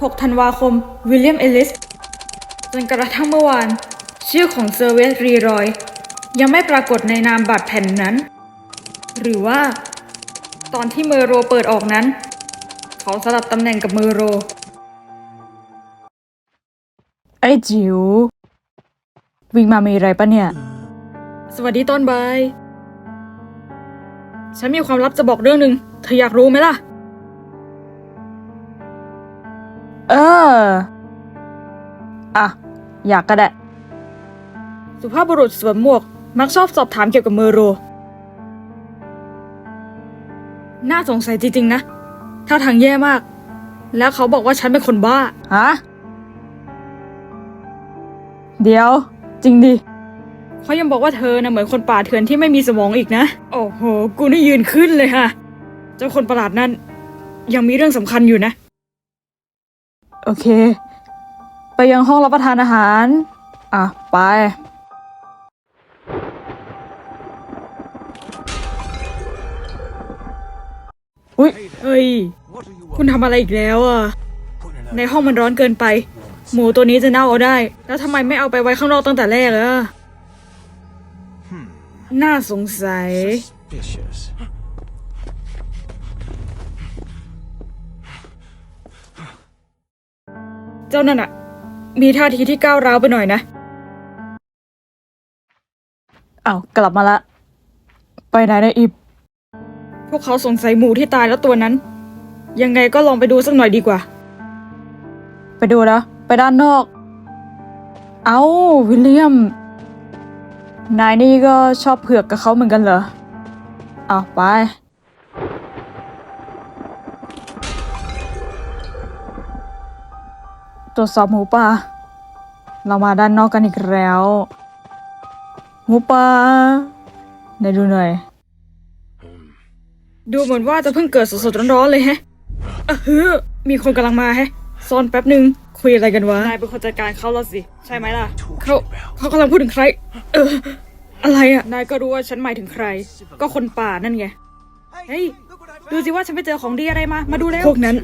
6 ธันวาคม วิลเลียม เอลลิส จนกระทั่งเมื่อวาน ชื่อของเซอร์เวสรีรอย ยังไม่ปรากฏในนามบัตรแผ่นนั้น หรือว่า ตอนที่เมอร์โรเปิดออกนั้น เขาสลับตำแหน่งกับเมอร์โร ไอ้จิ๋ววิ่งมามีอะไรปะเนี่ย สวัสดีต้นใบายฉันมีความลับจะบอกเรื่องหนึ่งเธออยากรู้ไหมล่ะ เออ อะ อยากก็ได้ สุภาพบุรุษสวมหมวก มักชอบสอบถามเกี่ยวกับเมอร์โร น่าสงสัยจริงๆนะถ้าทางแย่มาก แล้วเขาบอกว่าฉันเป็นคนบ้า ฮะ เดี๋ยว จริงดิ เขายังบอกว่าเธอนะเหมือนคนป่าเถื่อนที่ไม่มีสมองอีกนะ โอ้โห กูนี่ยืนขึ้นเลยค่ะ เจ้าคนประหลาดนั่น ยังมีเรื่องสำคัญอยู่นะ โอเค ไปยังห้องรับประทานอาหาร อะ ไป อุ้ยเฮ้ย คุณทำอะไรอีกแล้วอะ ในห้องมันร้อนเกินไป หมูตัวนี้จะเน่าเอาได้ แล้วทำไมไม่เอาไปไว้ข้างนอกตั้งแต่แรกอะน่าสงสัย เจ้านั่นอะมีท่าทีที่ก้าวร้าวไปหน่อยนะ เอากลับมาละ ไปไหนนะอิบพวกเขาสงสัยหมูที่ตายแล้วตัวนั้น ยังไงก็ลองไปดูสักหน่อยดีกว่า ไปดูนะไปด้านนอก เอาวิลเลียม นายนี่ก็ชอบเผือกกับเขาเหมือนกันเหรอเอาไป รวจสอบหมูป่า เรามาด้านนอกกันอีกแล้ว หมูป่าไหนดูหน่อย ดูเหมือนว่าจะเพิ่งเกิดสดๆร้อนๆเลยแฮะอะเฮ้อมีคนกำลังมาแฮะซ่อนแป๊บหนึ่งคุยอะไรกันวะ นายเป็นคนจัดการเขาแล้วสิ ใช่ไหมล่ะ เขาเขากำลังพูดถึงใคร เออ อะไรอะนายก็รู้ว่าฉันหมายถึงใคร ก็คนป่านั่นไง เฮ้ย ดูสิว่าฉันไปเจอของดีอะไรมา มาดูเร็วพวกนั้น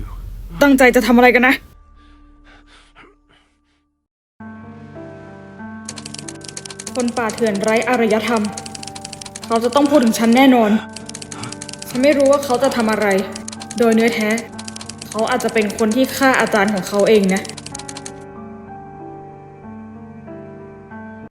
ตั้งใจจะทำอะไรกันนะ คนป่าเถื่อนไร้อารยธรรม เขาจะต้องพูดถึงฉันแน่นอน ฉันไม่รู้ว่าเขาจะทำอะไร โดยเนื้อแท้ เขาอาจจะเป็นคนที่ฆ่าอาจารย์ของเขาเองนะ